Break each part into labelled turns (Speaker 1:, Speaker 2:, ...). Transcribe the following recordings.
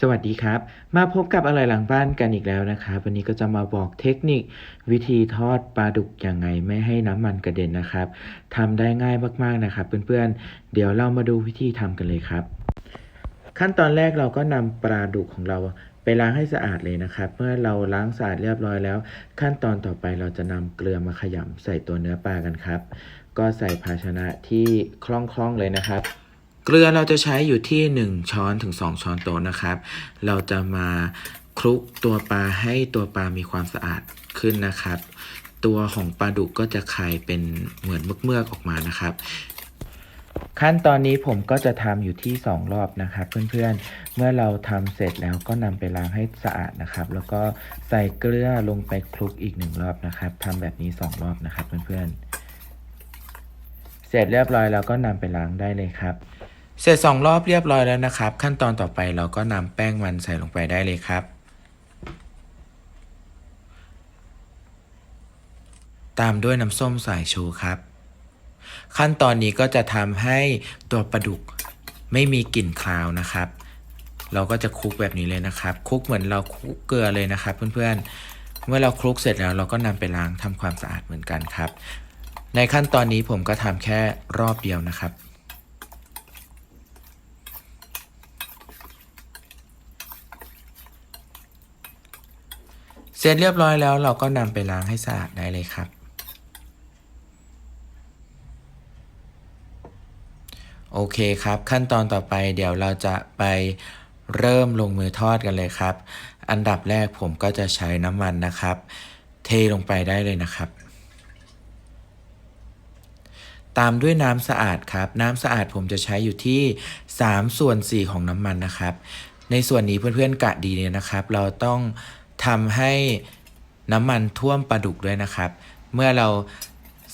Speaker 1: สวัสดีครับ มาพบกับอะไรหลังบ้านกันอีกแล้วนะครับวันนี้ก็จะมาบอกเทคนิค วิธีทอดปลาดุกยังไงไม่ให้น้ำมันกระเด็นนะครับทำได้ง่ายมากๆนะครับ เพื่อนๆ เดี๋ยวเรามาดูวิธีทำกันเลยครับ ขั้นตอนแรกเราก็นำปลาดุกของเราไปล้างให้สะอาดเลยนะครับ เมื่อเราล้างสะอาดเรียบร้อยแล้ว ขั้นตอนต่อไปเราจะนำเกลือมาขยำใส่ตัวเนื้อปลากันครับ ก็ใส่ภาชนะที่คล่องๆเลยนะครับ เกลือเราจะใช้อยู่ที่ 1 ช้อนถึง 2 ช้อนโต๊ะนะครับ เราจะมาคลุกตัวปลาให้ตัวปลามีความสะอาดขึ้นนะครับ ตัวของปลาดุกก็จะคายเป็นเหมือนเมือกๆออกมานะครับ ขั้นตอนนี้ผมก็จะทำอยู่ที่ 2 รอบนะครับ เพื่อนๆ เมื่อเราทำเสร็จแล้วก็นำไปล้างให้สะอาดนะครับ แล้วก็ใส่เกลือลงไปคลุกอีกหนึ่งรอบนะครับทำแบบนี้ 2 รอบนะครับเพื่อนๆ เสร็จเรียบร้อยแล้วก็นำไปล้างได้เลยครับ เสร็จ2รอบเรียบร้อยแล้วนะครับ ขั้นตอนต่อไปเราก็นำแป้งมันใส่ลงไปได้เลยครับ ตามด้วยน้ำส้มสายชูครับ ขั้นตอนนี้ก็จะทำให้ตัวปลาดุกไม่มีกลิ่นคาวนะครับ เราก็จะคลุกแบบนี้เลยนะครับคลุกเหมือนเราคลุกเกลือเลยนะครับ เพื่อนๆ เมื่อเราคลุกเสร็จแล้วเราก็นำไปล้างทำความสะอาดเหมือนกันครับ ในขั้นตอนนี้ผมก็ทำแค่รอบเดียวนะครับ สร็จเรียบร้อยแล้วเราก็นำไปล้างให้สะอาดได้เลยครับ โอเคครับ ขั้นตอนต่อไปเดี๋ยวเราจะไปเริ่มลงมือทอดกันเลยครับ อันดับแรกผมก็จะใช้น้ำมันนะครับ เทลงไปได้เลยนะครับ ตามด้วยน้ำสะอาดครับ น้ำสะอาดผมจะใช้อยู่ที่ 3 ส่วน 4 ของน้ำมันนะครับ ในส่วนนี้เพื่อนๆกะดีเลยนะครับ เราต้อง ทำให้น้ำมันท่วมปลาดุกด้วยนะครับ เมื่อเรา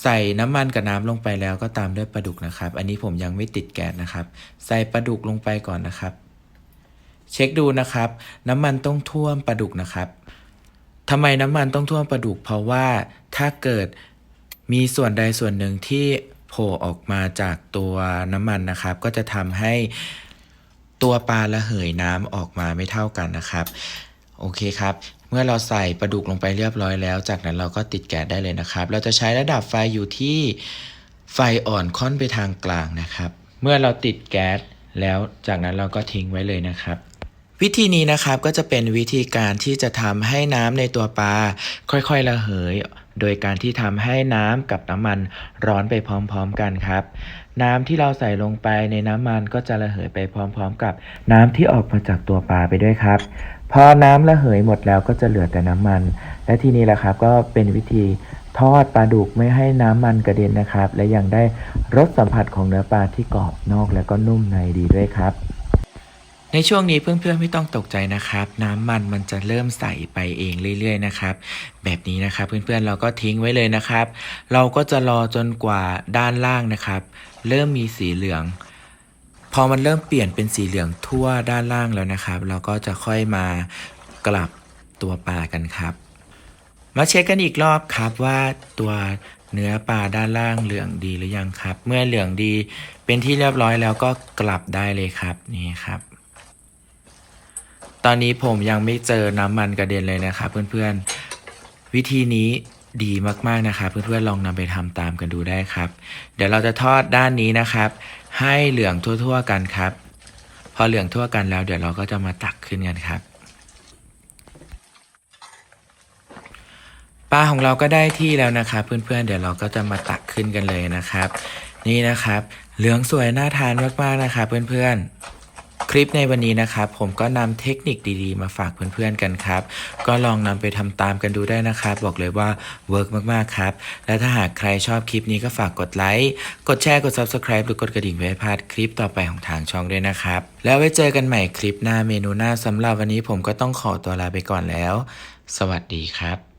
Speaker 1: ใส่น้ำมันกับน้ำลงไปแล้วก็ตามด้วยปลาดุกนะครับ อันนี้ผมยังไม่ติดแก๊สนะครับ ใส่ปลาดุกลงไปก่อนนะครับ เช็คดูนะครับ น้ำมันต้องท่วมปลาดุกนะครับทำไมน้ำมันต้องท่วมปลาดุก เพราะว่าถ้าเกิดมีส่วนใดส่วนหนึ่งที่โผล่ออกมาจากตัวน้ำมันนะครับ ก็จะทำให้ตัวปลาระเหยน้ำออกมาไม่เท่ากันนะครับ โอเคครับ เมื่อเราใส่ปลาดุกลงไปเรียบร้อยแล้ว จากนั้นเราก็ติดแก๊สได้เลยนะครับ เราจะใช้ระดับไฟอยู่ที่ไฟอ่อนค่อนไปทางกลางนะครับ เมื่อเราติดแก๊สแล้วจากนั้นเราก็ทิ้งไว้เลยนะครับ วิธีนี้นะครับก็จะเป็นวิธีการที่จะทำให้น้ำในตัวปลาค่อยๆระเหย โดยการที่ทำให้น้ำกับน้ำมันร้อนไปพร้อมๆกันครับ น้ำที่เราใส่ลงไปในน้ำมันก็จะระเหยไปพร้อมๆ กับ น้ำที่ออกมาจากตัวปลาไปด้วยครับ พอน้ำระเหยหมดแล้วก็จะเหลือแต่น้ำมัน และทีนี้แหละครับก็เป็นวิธีทอดปลาดุกไม่ให้น้ำมันกระเด็นนะครับ และยังได้รสสัมผัสของเนื้อปลาที่กรอบนอกและก็นุ่มในดีด้วยครับในช่วงนี้เพื่อนๆไม่ต้องตกใจนะครับ น้ำมันมันจะเริ่มใสไปเองเรื่อยๆนะครับ แบบนี้นะครับเพื่อนๆเราก็ทิ้งไว้เลยนะครับ เราก็จะรอจนกว่าด้านล่างนะครับ เริ่มมีสีเหลือง อมันเริ่มเปลี่ยนเป็นสีเหลืองทั่วด้านล่างแล้วนะครับ เราก็จะค่อยมากลับตัวปลากันครับ มาเช็คกันอีกรอบครับว่าตัวเนื้อปลาด้านล่างเหลืองดีหรือยังครับ เมื่อเหลืองดีเป็นที่เรียบร้อยแล้วก็กลับได้เลยครับนี่ครับ ตอนนี้ผมยังไม่เจอน้ำมันกระเด็นเลยนะครับ เพื่อนๆวิธีนี้ดีมากๆนะครับ เพื่อนๆลองนำไปทำตามกันดูได้ครับ เดี๋ยวเราจะทอดด้านนี้นะครับ ให้เหลืองทั่วๆกันครับ พอเหลืองทั่วกันแล้วเดี๋ยวเราก็จะมาตักขึ้นกันครับปลาของเราก็ได้ที่แล้วนะครับ เพื่อนๆ เดี๋ยวเราก็จะมาตักขึ้นกันเลยนะครับ นี่นะครับ เหลืองสวยน่าทานมากๆนะครับ เพื่อนๆ คลิปในวันนี้นะครับผมก็นำเทคนิคดีๆ มาฝากเพื่อนๆกันครับ ก็ลองนำไปทำตามกันดูได้นะครับ บอกเลยว่าเวิร์กมากๆครับ และถ้าหากใครชอบคลิปนี้ก็ฝากกดไลค์ กดแชร์กด Subscribe หรือกดกระดิ่งเพื่อไม่พลาดคลิปต่อไปของทางช่องด้วยนะครับ แล้วไว้เจอกันใหม่คลิปหน้าเมนูหน้าสำหรับวันนี้ผมก็ต้องขอตัวลาไปก่อนแล้ว สวัสดีครับ